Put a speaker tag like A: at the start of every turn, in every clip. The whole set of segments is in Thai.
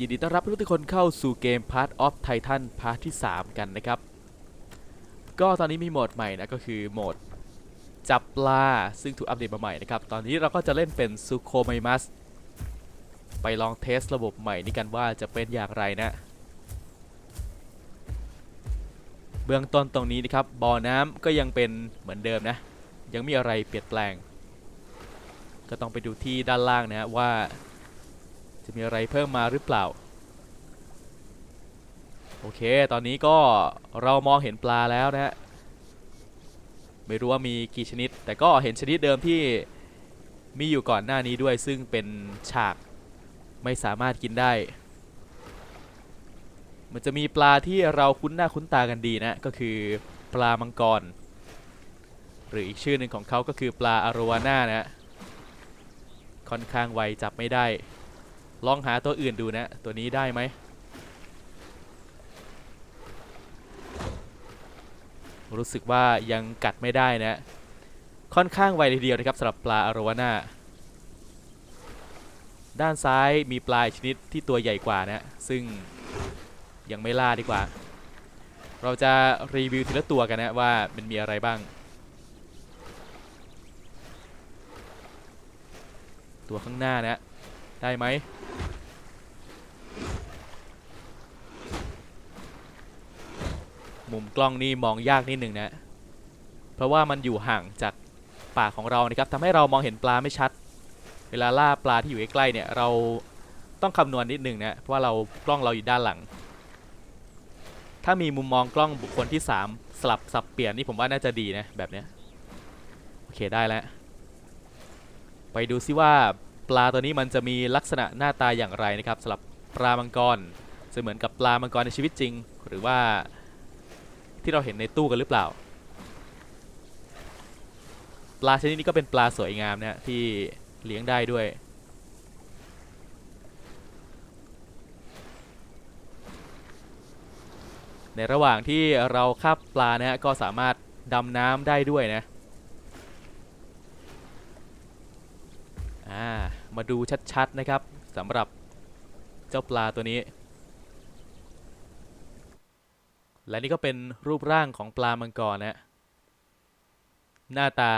A: ยินดีต้อนรับทุกคนเข้าสู่เกม Part of Titan พาร์ทที่ 3 กันนะครับ ก็ตอนนี้มีโหมดใหม่นะก็คือโหมดจับปลาซึ่งถูกอัปเดตมาใหม่นะครับ ตอนนี้เราก็จะเล่นเป็นซูโคไมมัสไปลองเทสระบบใหม่นี้กันว่าจะเป็นอย่างไรนะ เบื้องต้นตรงนี้นะครับบ่อน้ำก็ยังเป็นเหมือนเดิมนะ ยังมีอะไรเปลี่ยนแปลง ก็ต้องไปดูที่ด้านล่างนะว่า จะมีอะไรเพิ่มมาหรือเปล่า โอเค ตอนนี้ก็เรามองเห็นปลาแล้วนะฮะ ไม่รู้ว่ามีกี่ชนิด แต่ก็เห็นชนิดเดิมที่มีอยู่ก่อนหน้านี้ด้วย ซึ่งเป็นฉากไม่สามารถกินได้ มันจะมีปลาที่เราคุ้นหน้าคุ้นตากันดีนะ ก็คือปลามังกร หรืออีกชื่อหนึ่งของเขาก็คือปลาอารวาน่านะ ค่อนข้างไวจับไม่ได้ ลองหาตัวอื่นดูนะ ตัวนี้ได้ไหมรู้สึกว่ายังกัดไม่ได้นะ ค่อนข้างไวเลยทีเดียวนะครับสำหรับปลาอารวาน่าด้านซ้ายมีปลาชนิดที่ตัวใหญ่กว่านะ ซึ่งยังไม่ล่าดีกว่า เราจะรีวิวทีละตัวกันนะว่ามันมีอะไรบ้าง ตัวข้างหน้านะ ได้ไหม มุมกล้องนี่มองยากนิดหนึ่งนะ เพราะว่ามันอยู่ห่างจากปากของเรานะครับทำให้เรามองเห็นปลาไม่ชัด เวลาล่าปลาที่อยู่ใกล้ๆเนี่ยเราต้องคำนวณนิดหนึ่งนะเพราะว่าเรากล้องเราอยู่ด้านหลัง ถ้ามีมุมมองกล้องบุคคลที่ 3 สลับสับเปลี่ยนนี่ผมว่าน่าจะดีนะแบบเนี้ยโอเคได้แล้ว ไปดูซิว่าปลาตัวนี้มันจะมีลักษณะหน้าตาอย่างไรนะครับสำหรับปลามังกรจะเหมือนกับปลามังกรในชีวิตจริง หรือว่า ที่เราเห็นในตู้กันหรือเปล่า ปลาชนิดนี้ก็เป็นปลาสวยงามนะที่เลี้ยงได้ด้วย ในระหว่างที่เราคาบปลานะฮะก็สามารถดำน้ำได้ด้วยนะามาดูชัดๆนะครับสำหรับเจ้าปลาตัวนี้ และนี่ก็เป็นรูปร่างของปลามังกรนะหน้าตา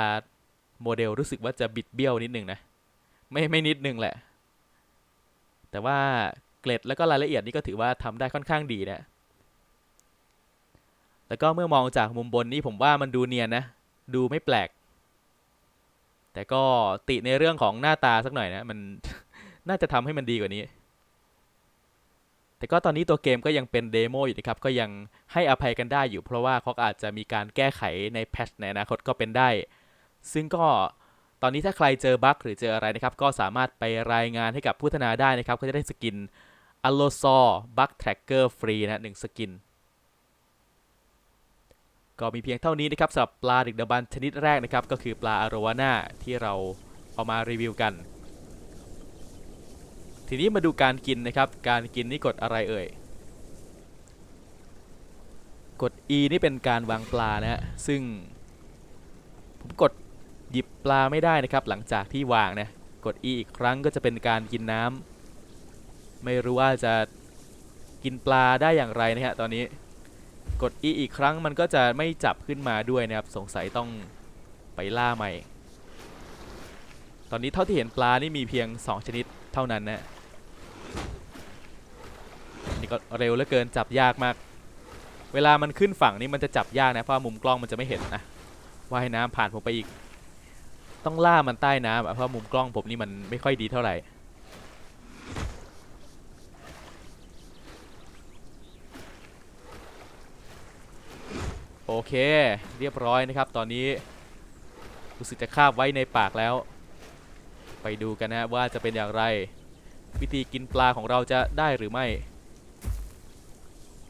A: โมเดลรู้สึกว่าจะบิดเบี้ยวนิดหนึ่งนะ ไม่ไม่นิดหนึ่งแหละ แต่ว่าเกล็ดแล้วก็รายละเอียดนี่ก็ถือว่าทำได้ค่อนข้างดีนะ แล้วก็เมื่อมองจากมุมบนนี่ผมว่ามันดูเนียนนะ ดูไม่แปลก แต่ก็ติในเรื่องของหน้าตาสักหน่อยนะ มันน่าจะทำให้มันดีกว่านี้ แต่ก็ตอนนี้ตัวเกมก็ยังเป็นเดโมอยู่นะครับ ก็ยังให้อภัยกันได้อยู่ เพราะว่าเขาอาจจะมีการแก้ไขในแพทชในอนาคตก็เป็นได้ ซึ่งก็ตอนนี้ถ้าใครเจอบั๊กหรือเจออะไรนะครับ ก็สามารถไปรายงานให้กับผู้พัฒนาได้นะครับ ก็จะได้สกิน a l l o s a w Bug Tracker ฟรีนะหนึ่งสกิน ก็มีเพียงเท่านี้นะครับสำหรับปลาดึกดำบรรชนิดแรกนะครับ ก็คือปลาอารวาน่าที่เราเอามารีวิวกัน ทีนี้มาดูการกินนะครับ การกินนี่กดอะไรเอ่ย กด E นี่เป็นการวางปลานะฮะ ซึ่ง ผมกดหยิบปลาไม่ได้นะครับ หลังจากที่วางนะ กด E อีกครั้งก็จะเป็นการกินน้ำ ไม่รู้ว่าจะกินปลาได้อย่างไรนะฮะตอนนี้ กด E อีกครั้งมันก็จะไม่จับขึ้นมาด้วยนะครับ สงสัยต้องไปล่าใหม่ ตอนนี้เท่าที่เห็นปลานี่มีเพียง 2 ชนิดเท่านั้นนะ ก็เร็วเหลือเกินจับยากมาก เวลามันขึ้นฝั่งนี่มันจะจับยากนะเพราะมุมกล้องมันจะไม่เห็นนะว่ายน้ำผ่านผมไปอีก ต้องล่ามันใต้น้ำเพราะมุมกล้องผมนี่มันไม่ค่อยดีเท่าไหร่โอเค เรียบร้อยนะครับ ตอนนี้รู้สึกจะคาบไว้ในปากแล้ว ไปดูกันนะว่าจะเป็นอย่างไร วิธีกินปลาของเราจะได้หรือไม่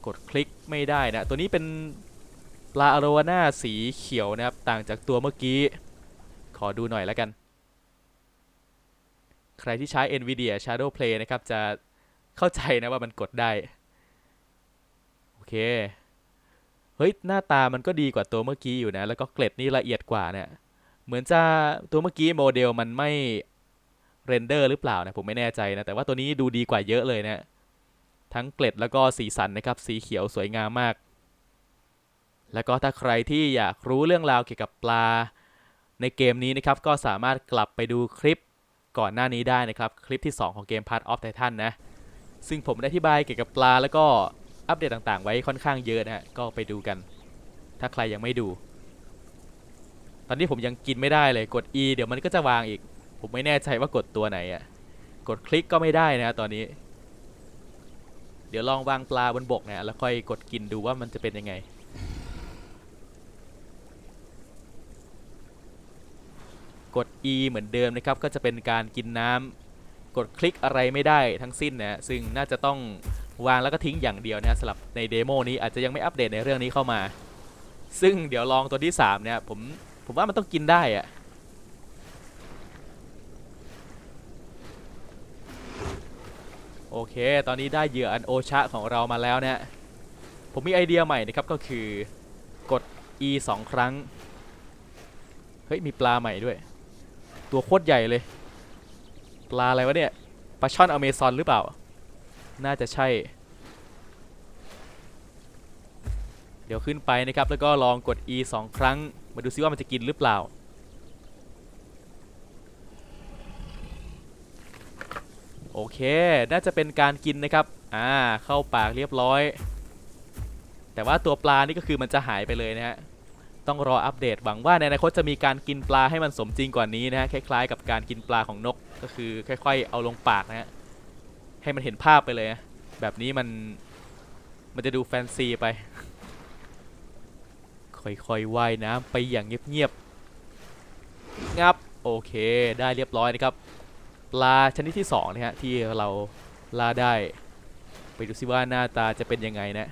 A: กดคลิกไม่ได้นะ ตัวนี้เป็นปลาอโรวาน่าสีเขียวนะครับ ต่างจากตัวเมื่อกี้ ขอดูหน่อยแล้วกัน ใครที่ใช้ NVIDIA Shadow Play นะครับ จะเข้าใจนะว่ามันกดได้ โอเค เฮ้ย หน้าตามันก็ดีกว่าตัวเมื่อกี้อยู่นะ แล้วก็เกล็ดนี่ละเอียดกว่าเนี่ย เหมือนจะตัวเมื่อกี้โมเดลมันไม่เรนเดอร์หรือเปล่านะ ผมไม่แน่ใจนะ แต่ว่าตัวนี้ดูดีกว่าเยอะเลยนะ ทั้งเกล็ดแล้วก็สีสันนะครับสีเขียวสวยงามมาก แล้วก็ถ้าใครที่อยากรู้เรื่องราวเกี่ยวกับปลา ในเกมนี้นะครับก็สามารถกลับไปดูคลิปก่อนหน้านี้ได้นะครับคลิปที่ 2 ของเกม Part of Titan นะซึ่งผมได้อธิบายเกี่ยวกับปลาแล้วก็อัปเดตต่างๆ ไว้ค่อนข้างเยอะนะฮะก็ไปดูกัน ถ้าใครยังไม่ดู ตอนนี้ผมยังกินไม่ได้เลยกด E เดี๋ยวมันก็จะวางอีก ผมไม่แน่ใจว่ากดตัวไหนอะกดคลิกก็ไม่ได้นะตอนนี้ เดี๋ยวลองวางปลาบนบกนะแล้วค่อยกดกินดูว่ามันจะเป็นยังไง กด E เหมือนเดิมนะครับ ก็จะเป็นการกินน้ำกดคลิกอะไรไม่ได้ทั้งสิ้นนะซึ่งน่าจะต้องวางแล้วก็ทิ้งอย่างเดียวนะสำหรับในเดโมนี้อาจจะยังไม่อัปเดตในเรื่องนี้เข้ามา ซึ่งเดี๋ยวลองตัวที่3เนี่ยผมผมว่ามันต้องกินได้อะ โอเค ตอนนี้ได้เหยื่ออันโอชะของเรามาแล้วเนี่ย ผมมีไอเดียใหม่นะครับก็คือกด E 2 ครั้ง เฮ้ย มีปลาใหม่ด้วย ตัวโคตรใหญ่เลย ปลาอะไรวะเนี่ย ปลาช่อนอเมซอนหรือเปล่า น่าจะใช่ เดี๋ยวขึ้นไปนะครับ แล้วก็ลองกด E 2 ครั้ง มาดูซิว่ามันจะกินหรือเปล่า อเค น่าจะเป็นการกินนะครับ อ่า เข้าปากเรียบร้อย แต่ว่าตัวปลานี่ก็คือมันจะหายไปเลยนะฮะ ต้องรออัปเดต หวังว่าในอนาคตจะมีการกินปลาให้มันสมจริงกว่านี้นะฮะ คล้ายๆ กับการกินปลาของนก ก็คือค่อย ๆ เอาลงปากนะฮะ ให้มันเห็นภาพไปเลยนะแบบนี้มัน มันจะดูแฟนซีไป ค่อยๆว่ายน้ำไปอย่างเงียบๆ งับ โอเค ได้เรียบร้อยนะครับ ปลาชนิดที่2นะฮะที่เราล่าได้ ไปดูซิว่าหน้าตาจะเป็นยังไงนะ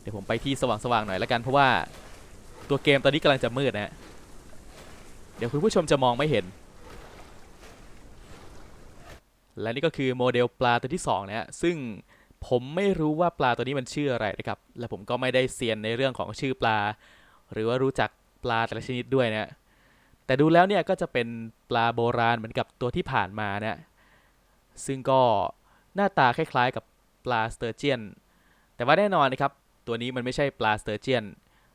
A: เดี๋ยวผมไปที่สว่างๆหน่อยล้วกันเพราะว่าตัวเกมตอนนี้กำลังจะมืดนะฮะเดี๋ยวคุณผู้ชมจะมองไม่เห็น และนี่ก็คือโมเดลปลาตัวที่2นะฮะซึ่งผมไม่รู้ว่าปลาตัวนี้มันชื่ออะไรนะครับ และผมก็ไม่ได้เซียนในเรื่องของชื่อปลา หรือว่ารู้จักปลาแต่ละชนิดด้วยนะฮะ แต่ดูแล้วเนี่ยก็จะเป็นปลาโบราณเหมือนกับตัวที่ผ่านมานะซึ่งก็หน้าตาคล้ายๆกับปลาสเตอร์เจียน แต่ว่าแน่นอนนะครับ ตัวนี้มันไม่ใช่ปลาสเตอร์เจียน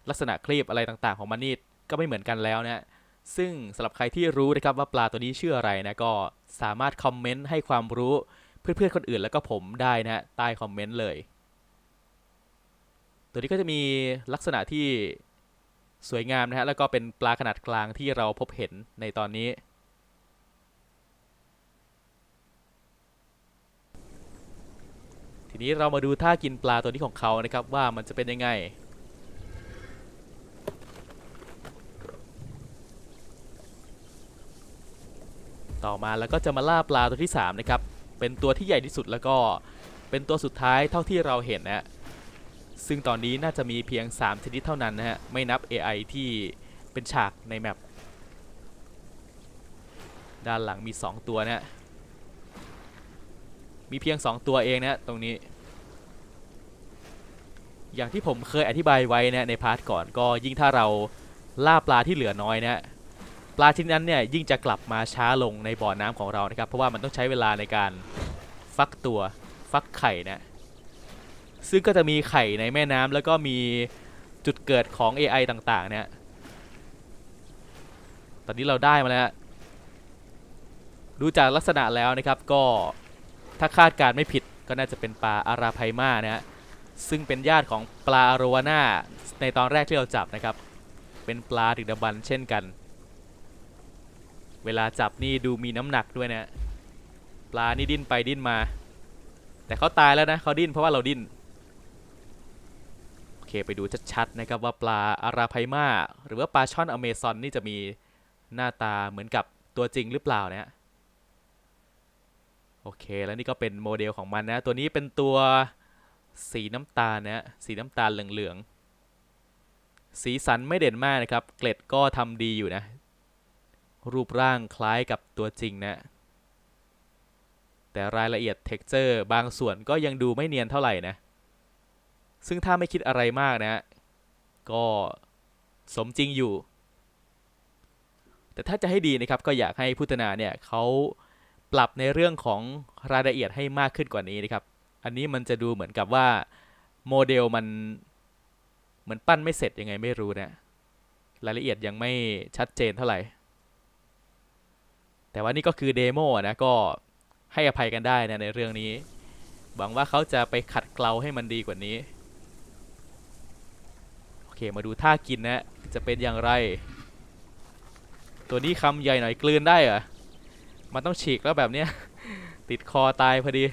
A: ลักษณะคลีบอะไรต่างๆ ของมันนี่ก็ไม่เหมือนกันแล้วนะซึ่งสำหรับใครที่รู้นะครับว่าปลาตัวนี้ชื่ออะไรนะก็สามารถคอมเมนต์ให้ความรู้เพื่อนๆคนอื่นแล้วก็ผมได้นะใต้คอมเมนต์เลย ตัวนี้ก็จะมีลักษณะที่ สวยงามนะฮะแล้วก็เป็นปลาขนาดกลางที่เราพบเห็นในตอนนี้ ทีนี้เรามาดูท่ากินปลาตัวนี้ของเขานะครับว่ามันจะเป็นยังไงต่อมาแล้วก็จะมาล่าปลาตัวที่3นะครับเป็นตัวที่ใหญ่ที่สุดแล้วก็เป็นตัวสุดท้ายเท่าที่เราเห็นนะฮะ ซึ่งตอนนี้น่าจะมีเพียง 3 ชนิดเท่านั้นนะฮะ ไม่นับ AI ที่เป็นฉากในแมปด้านหลังมี 2 ตัวนะฮะ มีเพียง 2 ตัวเองนะฮะตรงนี้ อย่างที่ผมเคยอธิบายไว้นะในพาร์ทก่อนก็ยิ่งถ้าเราล่าปลาที่เหลือน้อยนะฮะปลาชนิดนั้นเนี่ยยิ่งจะกลับมาช้าลงในบ่อน้ำของเรานะครับ เพราะว่ามันต้องใช้เวลาในการฟักตัวฟักไข่นะ ซึ่งก็จะมีไข่ในแม่น้ำแล้วก็มีจุดเกิดของ AI ต่าง ๆ เนี่ย ตอนนี้เราได้มาแล้ว ดูจากลักษณะแล้วนะครับก็ถ้าคาดการณ์ไม่ผิดก็น่าจะเป็นปลาอาราไพมานะฮะ ซึ่งเป็นญาติของปลาอโรวาน่าในตอนแรกที่เราจับนะครับ เป็นปลาดึกดำบรรเช่นกัน เวลาจับนี่ดูมีน้ำหนักด้วยนะ ปลานี่ดิ้นไปดิ้นมา แต่เขาตายแล้วนะเขาดิ้นเพราะว่าเราดิ้น ไปดูชัดๆนะครับว่าปลาอาราไพมาหรือว่าปลาช่อนอเมซอนนี่จะมีหน้าตาเหมือนกับตัวจริงหรือเปล่านะโอเค แล้วนี่ก็เป็นโมเดลของมันนะ ตัวนี้เป็นตัวสีน้ำตาลนะสีน้ำตาลเหลืองๆ สีสันไม่เด่นมากนะครับ เกล็ดก็ทำดีอยู่นะ รูปร่างคล้ายกับตัวจริงนะ แต่รายละเอียดเท็กเจอร์บางส่วนก็ยังดูไม่เนียนเท่าไหร่นะ ซึ่งถ้าไม่คิดอะไรมากนะ ก็สมจริงอยู่ แต่ถ้าจะให้ดีนะครับก็อยากให้พุทธนาเนี่ยเขาปรับในเรื่องของรายละเอียดให้มากขึ้นกว่านี้นะครับ อันนี้มันจะดูเหมือนกับว่าโมเดลมันเหมือนปั้นไม่เสร็จยังไงไม่รู้นะรายละเอียดยังไม่ชัดเจนเท่าไหร่ แต่ว่านี่ก็คือเดโมนะก็ให้อภัยกันได้นะในเรื่องนี้ หวังว่าเขาจะไปขัดเกลาให้มันดีกว่านี้ เคมาดูท่ากินนะจะเป็นอย่างไร ตัวนี้คำใหญ่หน่อยกลืนได้เหรอมันต้องฉีกแล้วแบบเนี้ยติดคอตายพอดี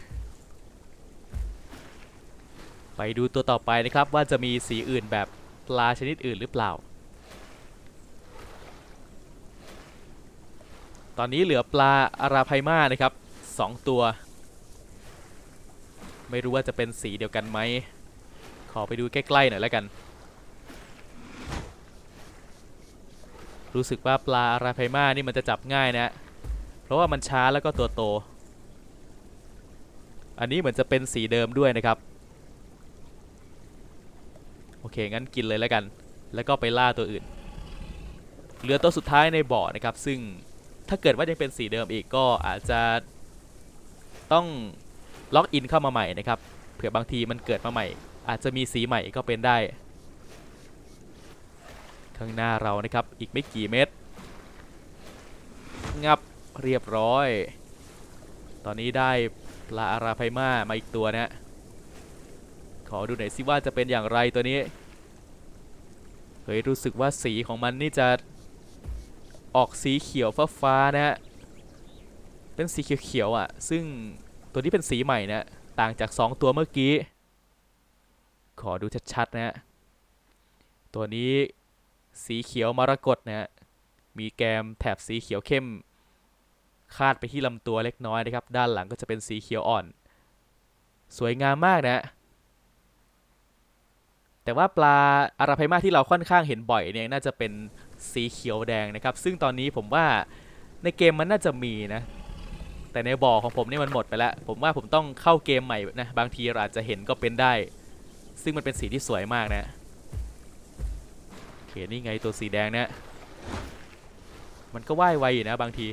A: ไปดูตัวต่อไปนะครับว่าจะมีสีอื่นแบบปลาชนิดอื่นหรือเปล่า ตอนนี้เหลือปลาอาราไพมานะครับสองตัว ไม่รู้ว่าจะเป็นสีเดียวกันไหมขอไปดูใกล้ๆหน่อยแล้วกัน รู้สึกว่าปลาอาราไพมานี่มันจะจับง่ายนะ เพราะว่ามันช้าแล้วก็ตัวโต อันนี้เหมือนจะเป็นสีเดิมด้วยนะครับ โอเค งั้นกินเลยแล้วกัน แล้วก็ไปล่าตัวอื่น เหลือตัวสุดท้ายในบ่อนะครับ ซึ่งถ้าเกิดว่ายังเป็นสีเดิมอีกก็อาจจะต้องล็อกอินเข้ามาใหม่นะครับ เผื่อบางทีมันเกิดมาใหม่ อาจจะมีสีใหม่ก็เป็นได้ ข้างหน้าเรานะครับ อีกไม่กี่เมตร งับเรียบร้อย ตอนนี้ได้ปลาอาราไพมามาอีกตัวนะฮะขอดูหน่อยสิว่าจะเป็นอย่างไรตัวนี้ เฮ้ย รู้สึกว่าสีของมันนี่จะออกสีเขียวฟ้าฟ้านะฮะ เป็นสีเขียวๆอะ ซึ่งตัวนี้เป็นสีใหม่นะ ต่างจาก 2 ตัวเมื่อกี้ ขอดูชัดๆนะฮะ ตัวนี้ สีเขียวมรกตนะฮะมีแกมแถบสีเขียวเข้ม คาดไปที่ลำตัวเล็กน้อยนะครับ ด้านหลังก็จะเป็นสีเขียวอ่อน สวยงามมากนะ แต่ว่าปลาอาราไพมาที่เราค่อนข้างเห็นบ่อยเนี่ยน่าจะเป็นสีเขียวแดงนะครับ ซึ่งตอนนี้ผมว่าในเกมมันน่าจะมีนะ แต่ในบ่อของผมนี่มันหมดไปแล้ว ผมว่าผมต้องเข้าเกมใหม่นะ บางทีเราอาจจะเห็นก็เป็นได้ ซึ่งมันเป็นสีที่สวยมากนะ เคนี่ไงตัวสีแดงเนี่ยมันก็ว่ายไวอยู่นะบางที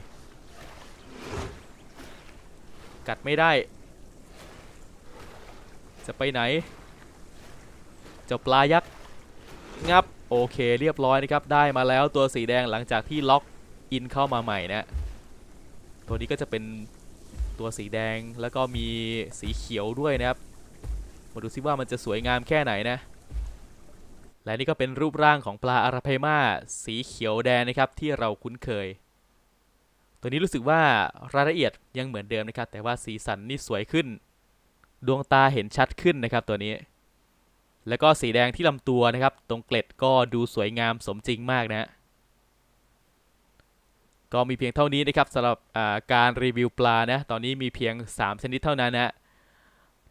A: กัดไม่ได้ จะไปไหน เจ้าปลายักษ์งับโอเคเรียบร้อยนะครับ ได้มาแล้วตัวสีแดงหลังจากที่ล็อกอินเข้ามาใหม่นะตัวนี้ก็จะเป็นตัวสีแดงแล้วก็มีสีเขียวด้วยนะครับ มาดูซิว่ามันจะสวยงามแค่ไหนนะ และนี่ก็เป็นรูปร่างของปลาอาราเพมาสีเขียวแดงนะครับที่เราคุ้นเคย ตัวนี้รู้สึกว่ารายละเอียดยังเหมือนเดิมนะครับ แต่ว่าสีสันนี่สวยขึ้น ดวงตาเห็นชัดขึ้นนะครับตัวนี้ แล้วก็สีแดงที่ลำตัวนะครับ ตรงเกล็ดก็ดูสวยงามสมจริงมากนะ ก็มีเพียงเท่านี้นะครับสำหรับการรีวิวปลานะตอนนี้มีเพียง 3 ชนิดเท่านั้นนะ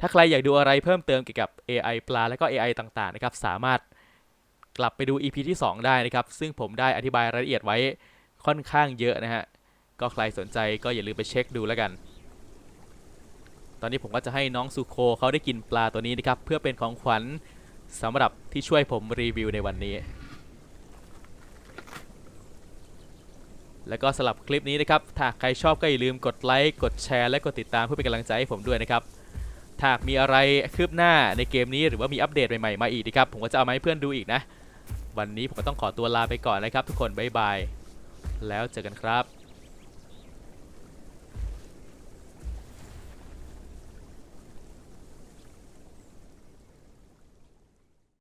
A: ถ้าใครอยากดูอะไรเพิ่มเติมเกี่ยวกับ AI ปลาและก็ AI ต่างๆนะครับสามารถ กลับไปดู EP ที่ 2 ได้นะครับ ซึ่งผมได้อธิบายรายละเอียดไว้ค่อนข้างเยอะนะฮะ ก็ใครสนใจก็อย่าลืมไปเช็คดูแล้วกัน ตอนนี้ผมก็จะให้น้องซูโคเขาได้กินปลาตัวนี้นะครับ เพื่อเป็นของขวัญสำหรับที่ช่วยผมรีวิวในวันนี้ แล้วก็สำหรับคลิปนี้นะครับ ถ้าใครชอบก็อย่าลืมกดไลค์ กดแชร์ และกดติดตามเพื่อเป็นกำลังใจให้ผมด้วยนะครับถ้ามีอะไรคืบหน้าในเกมนี้หรือว่ามีอัปเดตใหม่ๆมาอีกนะครับ ผมก็จะเอามาให้เพื่อนดูอีกนะ วันนี้ผมก็ต้องขอตัวลาไปก่อนนะครับ ทุกคนบ๊ายบายแล้วเจอกันครับ